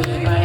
วิ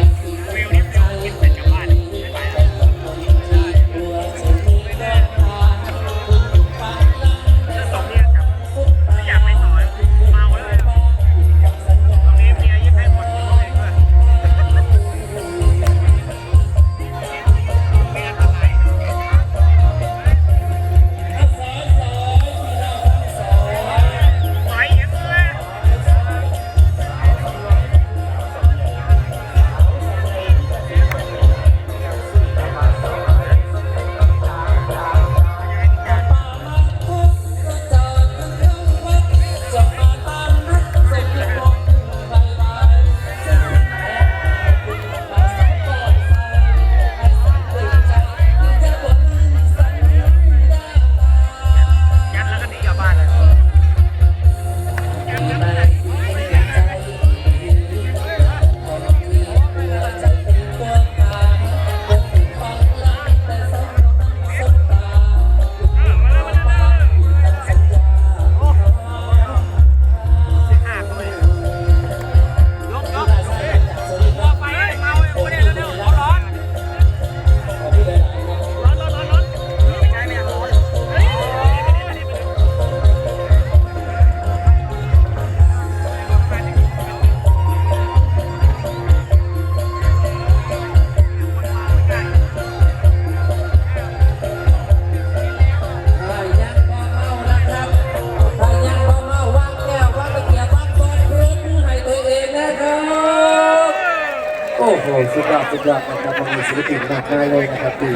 อดสุดยอดนะครับมันมีศิลปินมากมายเลยนะครับดี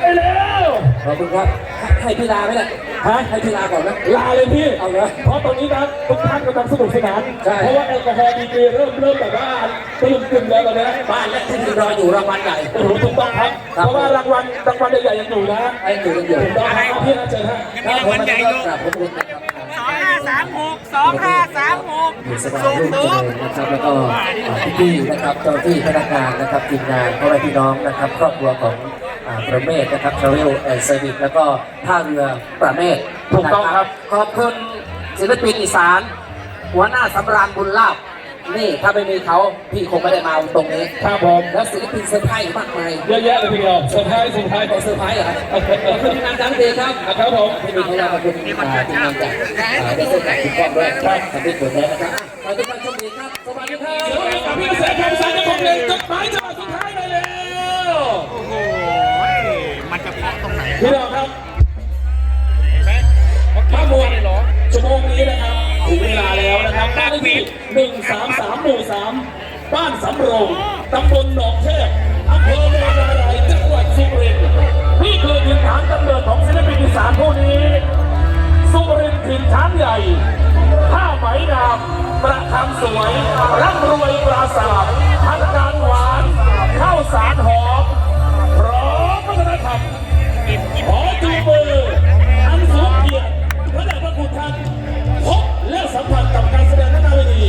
ไปแล้วขอบคุณครับให้พี่ลาไหมล่ะฮะให้พี่ลาก่อนนะลาเลยพี่ เอาเหรอเพราะตอนนี้นะทุกท่านกำลังสนุกสนาน ใช่ เพราะว่าแอลกอฮอล์ดีกรีเริ่มเริ่มแบบว่าตะลุมกึ่มแล้วตอนนี้บ้านและที่รออยู่รางวัลใหญ่ โอ้โหถูกต้องครับครับ เพราะว่ารางวัลรางวัลใหญ่ๆยังอยู่นะให้อยู่กันอยู่ถูกต้องครับพี่นะเชิญฮะยังมีรางวัลใหญ่อยู่ครับผมคุณนะครับสอง ห้าสามหกสองห้าสามหกมีสบายสูงรุ่งเจสูริงญนะครับแล้วก็พี่ๆนะครับเจ้าหน้าที่พนักงานนะครับทีมงานพ่อแม่พี่น้องนะครับครอบครัวของอ่าประเมศนะครับทราเวลแอนด์เซอร์วิสแล้วก็ท่าเรือประเมศถูกต้องครับขอบคุณศิลปินอีสาน หัวหน้าสำราญบุญลาบ นี่ถ้าไม่มีเขาพี่คงไม่ได้มาตรงนี้ครับผมแล้วศิลปินเซอร์ไพรส์มากมายเยอะแยะเลยทีเดียวเซอร์ไพรส์เซอร์ไพรส์ขอเซอร์ไพรส์เหรอขอบคุณทีมงานทั้งดีครับครับผมที่มีของเราขอบคุณทีมงานจากอ่าได้เส้นจากคุณก้องด้วยครับทำให้เกิดแล้วนะครับขอทุกท่านโชคดีครับสวัสดีครับเดี๋ยวกับพี่เกษตรคำสันจะคงเรียนจดหมายฉบับสุดท้ายไปแล้วโอ้โหมันจะเพาะตรงไหนพี่น้องครับข้อมูลชั่วโมงนี้นะครับถึงเว ลาแล้วนะครับบ้านเลขที่หนึ่งสามสามหมู่สามบ้านสำโรงตำบลหนองเทพอำเภอเมืองนารายณ์จังหวัดสุรินทร์นี่คือถิ่นฐานกำเนิดของศิลปินอีสานผู้นี้ สุรินทร์ถิ่นช้างใหญ่ผ้าไหมงามประคำสวยร่ำรวยปราศาสตร์พันการหวานข้าวสารหอมพร้อมวัฒนธรรมขอจูงมืออันสูงเกียรติพระเดชพระคุณท่าน พบและสัมผัสกับการแสดงหน้าเวที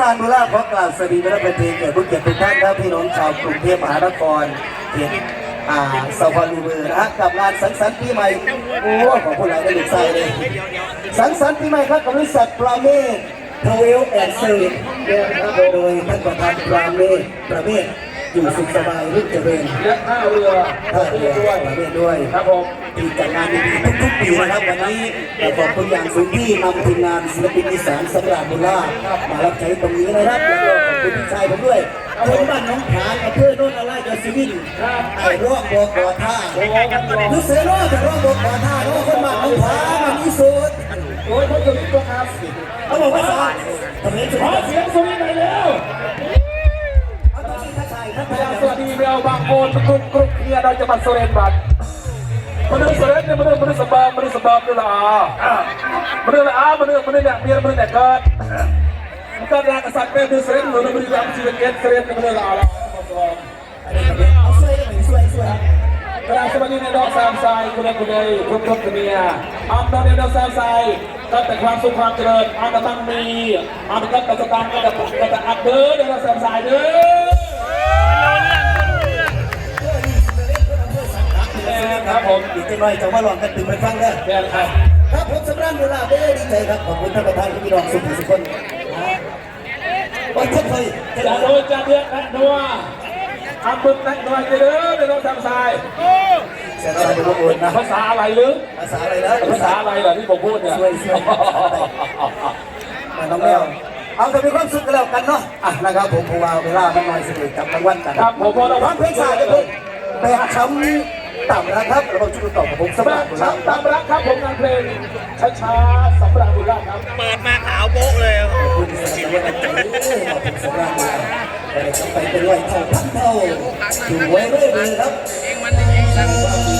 ราญบุราขอกล่าวสวัสดีพระเป็นเทศเกิดผู้เกียรติทุกท่านครับพี่น้องชาวกรุงเทพมหานครเขตอ่าสวรรค์เบอร์นะฮะกับงานสังสรรค์ปีใหม่โอ้ของคนเราได้ดีใจเลยสังสรรค์ปีใหม่ครับกับบริษัทปราเมศทเวลแอนด์เซอร์วิสโดยท่านประธานปราเมศประเมศ อยู่สุขสบายรุ่งเจริญและท่าเรือท่าเรือด้วยประเมศด้วยครับผมที่จัดงานดีๆทุกๆปีนะครับวันนี้เราขอบคุณอย่างสูงที่นำทีมงานศิลปินอีสานสำหรับบุญล่ามารับใช้ตรงนี้นะครับแล้วก็ขอบคุณพี่ชายผมด้วยคนบ้านน้องผานอำเภอโน่นอะไรจังหวัดสุรินทร์ไอ้ร่องบัวกอท่าโอ้ยครับผมรู้เสือร่องแต่ร่องบัวกอท่าเพราะว่าคนบ้านน้องผานมันที่สุดโอ้ยพ่อจะรีบก็ครับเขาบอกว่าสาทำไมสุดขอเสียงสวิงหน่อยแล้วเอาตอน นี้ทักทายทักพยายามสวัสดีเบลบางโคนกรุกรุงเคียร์โดยจังหวัดสุรินบัตรมนุษย์สุรินทร์เนี่ยมนุษย์มนุษย์สบายมนุษย์สบายมนุษย์ละอามนุษย์ละอามนุษย์มนุษย์เนี่ยเมียมนุษย์เนี่ยเกิดมันก็รักษัตริย์เป็นมนุษย์สุรินทร์มนุษย์มนุษย์รักชีวิตเกศสุรินทร์มนุษย์ละอาละเอาช่วยได้ไหมช่วยช่วยกระสวัสดีในดอกสามไซคุณใดคุณใดทุกทุกคนเนี่ยอันตอนนี้ดอกสามไซก็แต่ความสุขความเจริญอันตั้งมีอันก็แต่สตางค์อันก็แต่อัดเด้อเดี๋ยวเราสามไซเด้อ ครับผมอีกหน่อยจะมาลองกันถึงไปฟังเด้อแม่ครับครับผมสำรันเวลาเด้อดีใจครับขอบคุณท่านประธานที่พี่น้องสุขุมสุขคนโอ้ยท่านเคยจะโดนจะเดือดนักนัวอันบึกนักนัวเด้อเดี๋ยวเราสามไซเสียใจเป็นลูกโอนนะภาษาอะไรหรือภาษาอะไรนะภาษาอะไรล่ะที่ผมพูดเนี่ยช่วยช่วยมาน้องแมวเอาแต่มีความสุขกันแล้วกันเนาะอะนะครับผมผู้ว่าเวลามันน้อยสิจับรางวัลกันครับผมพอเราร้องเพลงชาติเลยแบกช้ำ ต่ำนะครับเราชุดต่อกับผมสสำหบารัยบบุญช้างตามรักครับผมงานเพลงช้าๆสำหรับบุญรักครับเปิดมาขาวโบ๊ะเลยขอบคุณสำหรับวันนี้ขอบคุณสำหรับบุญแต่เด็กไปเป็นร้อยเท่าพันเท่าถึงไว้เรื่อยๆครับเองมันเองสั่งว่ามีตั้งแต่